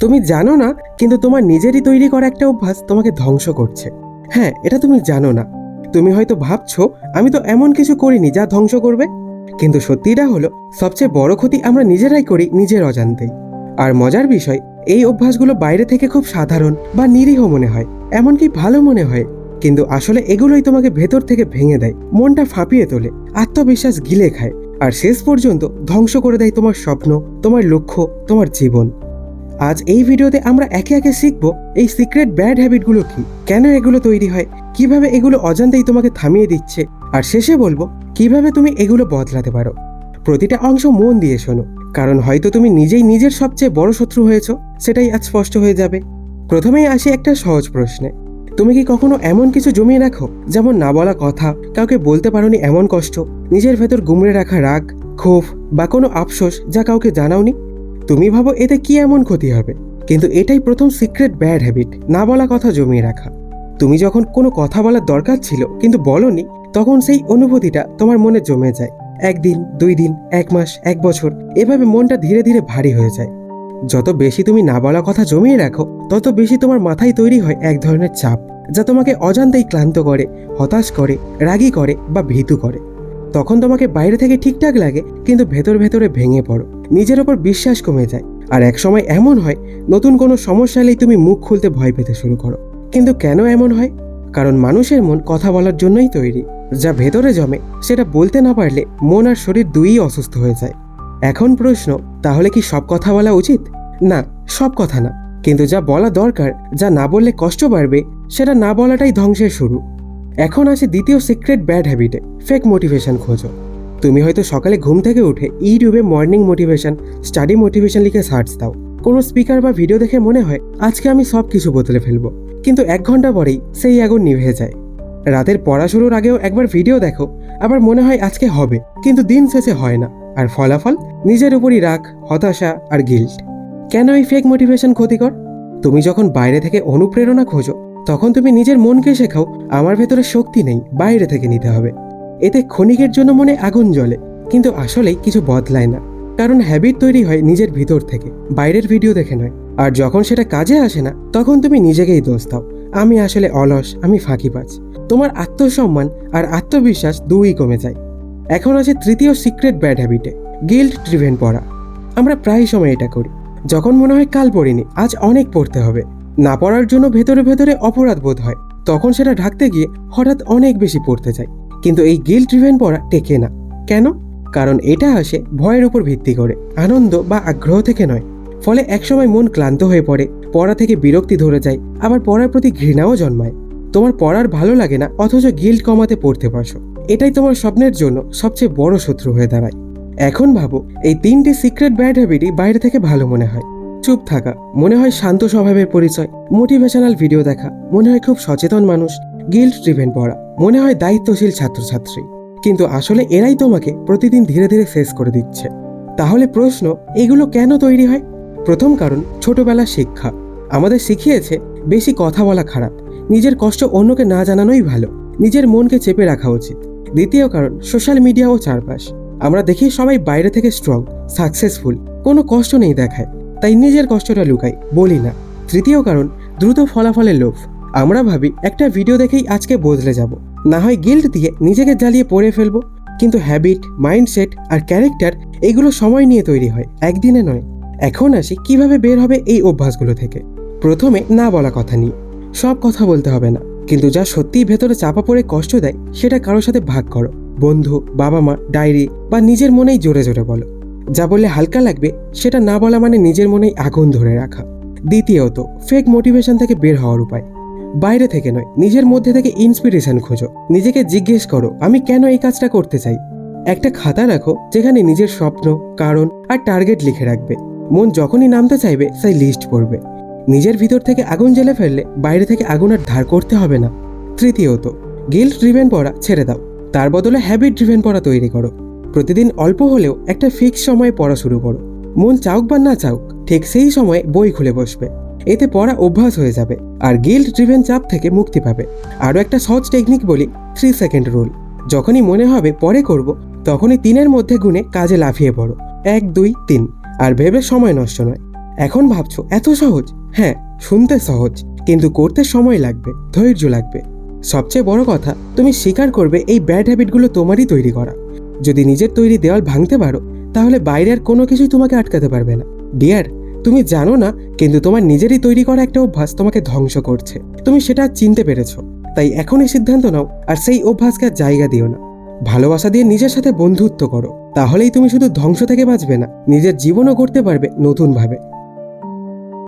তুমি জানো না, কিন্তু তোমার নিজেরই তৈরি করা একটা অভ্যাস তোমাকে ধ্বংস করছে। হ্যাঁ এটা তুমি জানো না। তুমি হয়তো ভাবছ, আমি তো এমন কিছু করিনি যা ধ্বংস করবে। কিন্তু সত্যিটা হলো, সবচেয়ে বড় ক্ষতি আমরা নিজেরাই করি নিজের অজান্তেই আর মজার বিষয়, এই অভ্যাসগুলো বাইরে থেকে খুব সাধারণ বা নিরীহ মনে হয়, এমনকি ভালো মনে হয়। কিন্তু আসলে এগুলোই তোমাকে ভেতর থেকে ভেঙে দেয়, মনটা ফাঁপিয়ে তোলে, আত্মবিশ্বাস গিলে খায়, আর শেষ পর্যন্ত ধ্বংস করে দেয় তোমার স্বপ্ন, তোমার লক্ষ্য, তোমার জীবন। আজ এই ভিডিওতে আমরা একে একে শিখব এই সিক্রেট ব্যাড হ্যাবিটগুলো কি? কেন এগুলো তৈরি হয়? কীভাবে এগুলো অজান্তেই তোমাকে থামিয়ে দিচ্ছে? আর শেষে বলব, কীভাবে তুমি এগুলো বদলাতে পারো? প্রতিটা অংশ মন দিয়ে শোনো, কারণ হয়তো তুমি নিজেই নিজের সবচেয়ে বড় শত্রু হয়েছো, সেটাই আজ স্পষ্ট হয়ে যাবে। প্রথমেই আসি একটা সহজ প্রশ্নে, তুমি কি কখনো এমন কিছু জমিয়ে রাখো, যেমন না বলা কথা, কাউকে বলতে পারোনি এমন কষ্ট, নিজের ভেতর গুমড়ে রাখা রাগ, ক্ষোভ, বা কোনো আফসোস, যা কাউকে জানাওনি? তুমি ভাবো এতে কি এমন ক্ষতি হবে? কিন্তু এটাই প্রথম সিক্রেট ব্যাড হ্যাবিট না বলা কথা জমিয়ে রাখা। তুমি যখন কোনো কথা বলার দরকার ছিল, কিন্তু বলনি, তখন সেই অনুভূতিটা তোমার মনে জমে যায়। একদিন, দুই দিন, এক মাস, এক বছর, এভাবে মনটা ধীরে ধীরে ভারী হয়ে যায়। যত বেশি তুমি না বলা কথা জমিয়ে রাখো, তত বেশি তোমার মাথায় তৈরি হয় এক ধরনের চাপ, যা তোমাকে অজান্তেই ক্লান্ত করে, হতাশ করে, রাগি করে বা ভীতু করে। তখন তোমাকে বাইরে থেকে ঠিকঠাক লাগে, কিন্তু ভেতর ভেতরে ভেঙে পড়ো। নিজের ওপর বিশ্বাস কমে যায়। আর এক সময় এমন হয়, নতুন কোনো সমস্যা এলেই তুমি মুখ খুলতে ভয় পেতে শুরু করো। কিন্তু কেন এমন হয়? কারণ মানুষের মন কথা বলার জন্যই তৈরি। যা ভেতরে জমে, সেটা বলতে না পারলে মন আর শরীর দুইই অসুস্থ হয়ে যায়। এখন প্রশ্ন, তাহলে কি সব কথা বলা উচিত? না, সব কথা না। কিন্তু যা বলা দরকার, যা না বললে কষ্ট বাড়বে, সেটা না বলাটাই ধ্বংসের শুরু। এখন আছে দ্বিতীয় সিক্রেট ব্যাড হ্যাবিটে ফেক মোটিভেশন খোঁজো। তুমি হয়তো সকালে ঘুম থেকে উঠে ইউটিউবে মর্নিং মোটিভেশন স্টাডি মোটিভেশন লিখে সার্চ দাও। কোনো স্পিকার বা ভিডিও দেখে মনে হয়, আজকে আমি সব কিছু বদলে ফেলব। কিন্তু এক ঘণ্টা পরেই সেই আগুন নিভে যায়। রাতের পড়া শুরুর আগেও একবার ভিডিও দেখো, আবার মনে হয় আজকে হবে। কিন্তু দিন শেষে হয় না। আর ফলাফল? নিজের উপরই রাগ, হতাশা আর গিল্ট কেন এই ফেক মোটিভেশন ক্ষতিকর? তুমি যখন বাইরে থেকে অনুপ্রেরণা খোঁজো তখন তুমি নিজের মনকে শেখাও, আমার ভেতরে শক্তি নেই, বাইরে থেকে নিতে হবে। এতে ক্ষণিকের জন্য মনে আগুন জ্বলে, কিন্তু আসলেই কিছু বদলায় না। কারণ হ্যাবিট তৈরি হয় নিজের ভিতর থেকে, বাইরের ভিডিও দেখে নয়। আর যখন সেটা কাজে আসে না, তখন তুমি নিজেকেই দোষ দাও। আমি আসলে অলস, আমি ফাঁকি ফাঁকিবাজ। তোমার আত্মসম্মান আর আত্মবিশ্বাস দুই কমে যায়। এখন আছে তৃতীয় সিক্রেট ব্যাড হ্যাবিটে গিল্ড ড্রিভেন পড়া। আমরা প্রায় সময় এটা করি। যখন মনে হয় কাল পড়িনি, আজ অনেক পড়তে হবে। না পড়ার জন্য ভেতরে ভেতরে অপরাধ বোধ হয়। তখন সেটা ঢাকতে গিয়ে হঠাৎ অনেক বেশি পড়তে যায় কিন্তু এই গিল্ড ড্রিভেন পড়া টেকে না। কেন? কারণ এটা আসে ভয়ের উপর ভিত্তি করে। আনন্দ বা আগ্রহ থেকে নয়। ফলে একসময় মন ক্লান্ত হয়ে পড়ে, পড়া থেকে বিরক্তি ধরে যায়, আবার পড়ার প্রতি ঘৃণাও জন্মায়। তোমার পড়ার ভালো লাগে না, অথচ গিল্ড কমাতে পড়তে বসো। এটাই তোমার স্বপ্নের জন্য সবচেয়ে বড় শত্রু হয়ে দাঁড়ায়। এখন ভাবো, এই তিনটি সিক্রেট ব্যাড হ্যাবিটই বাইরে থেকে ভালো মনে হয়। চুপ থাকা, মনে হয় শান্ত স্বভাবের পরিচয় মোটিভেশনাল ভিডিও দেখা, মনে হয় খুব সচেতন মানুষ গিল্ড ড্রিভেন পড়া, মনে হয় দায়িত্বশীল ছাত্রছাত্রী। কিন্তু আসলে এরাই তোমাকে প্রতিদিন ধীরে ধীরে শেষ করে দিচ্ছে। তাহলে প্রশ্ন, এগুলো কেন তৈরি হয়? প্রথম কারণ, ছোটবেলা শিক্ষা। আমাদের শিখিয়েছে, বেশি কথা বলা খারাপ, নিজের কষ্ট অন্যকে না জানানোই ভালো, নিজের মনকে চেপে রাখা উচিত। দ্বিতীয় কারণ সোশ্যাল মিডিয়া ও চারপাশ। আমরা দেখি সবাই বাইরে থেকে স্ট্রং সাকসেসফুল কোনো কষ্ট নেই দেখায়। তাই নিজের কষ্টটা লুকাই, বলি না। তৃতীয় কারণ, দ্রুত ফলাফলের লোভ। আমরা ভাবি, একটা ভিডিও দেখেই আজকে বদলে যাব। না হয় গিল্ড দিয়ে নিজেকে জ্বালিয়ে পড়ে ফেলব। কিন্তু হ্যাবিট মাইন্ডসেট আর ক্যারেক্টার এগুলো সময় নিয়ে তৈরি হয়, একদিনে নয়। এখন আসি, কীভাবে বের হবে এই অভ্যাসগুলো থেকে। প্রথমে না বলা কথা নিয়ে। সব কথা বলতে হবে না। কিন্তু যা সত্যিই ভেতরে চাপা পড়ে কষ্ট দেয়, সেটা কারোর সাথে ভাগ করো। বন্ধু বাবা মা ডায়েরি বা নিজের মনেই জোরে জোরে বলো। যা বললে হালকা লাগবে, সেটা না বলা মানে নিজের মনেই আগুন ধরে রাখা। দ্বিতীয়ত ফেক মোটিভেশন থেকে বের হওয়ার উপায়। বাইরে থেকে নয়, নিজের মধ্যে থেকে ইন্সপিরেশন খোঁজো। নিজেকে জিজ্ঞেস করো, আমি কেন এই কাজটা করতে চাই? একটা খাতা রাখো, যেখানে নিজের স্বপ্ন, কারণ আর টার্গেট লিখে রাখবে। মন যখনই নামতে চাইবে, সেই লিস্ট পড়বে। নিজের ভিতর থেকে আগুন জ্বেলে ফেললে, বাইরে থেকে আগুন আর ধার করতে হবে না। তৃতীয়ত গিল্ড ড্রিভেন পড়া ছেড়ে দাও। তার বদলে হ্যাবিট ড্রিভেন পড়া তৈরি করো। প্রতিদিন অল্প হলেও একটা ফিক্স সময়ে পড়া শুরু করো। মন চাউক বা না চাউক, ঠিক সেই সময়ে বই খুলে বসবে। এতে পড়া অভ্যাস হয়ে যাবে আর গিল্ড ড্রিভেন চাপ থেকে মুক্তি পাবে। আরও একটা সহজ টেকনিক বলি থ্রি সেকেন্ড রুল যখনই মনে হবে পরে করব, তখনই তিনের মধ্যে গুণে কাজে লাফিয়ে পড়ো। এক, দুই, তিন। আর ভেবে সময় নষ্ট নয়। এখন ভাবছ, এত সহজ? হ্যাঁ শুনতে সহজ, কিন্তু করতে সময় লাগবে, ধৈর্য লাগবে। সবচেয়ে বড় কথা, তুমি স্বীকার করবে এই ব্যাড হ্যাবিটগুলো তোমারই তৈরি করা। যদি নিজের তৈরি দেওয়াল ভাঙতে পারো, তাহলে বাইরের কোনো কিছুই তোমাকে আটকাতে পারবে না। ডিয়ার তুমি জানো না, কিন্তু তোমার নিজেরই তৈরি করা একটা অভ্যাস তোমাকে ধ্বংস করছে। তুমি সেটা চিনতে পেরেছ। তাই এখনই সিদ্ধান্ত নাও, আর সেই অভ্যাসকে জায়গা দিও না। ভালোবাসা দিয়ে নিজের সাথে বন্ধুত্ব করো। তাহলেই তুমি শুধু ধ্বংস থেকে বাঁচবে না, নিজের জীবনও করতে পারবে নতুনভাবে।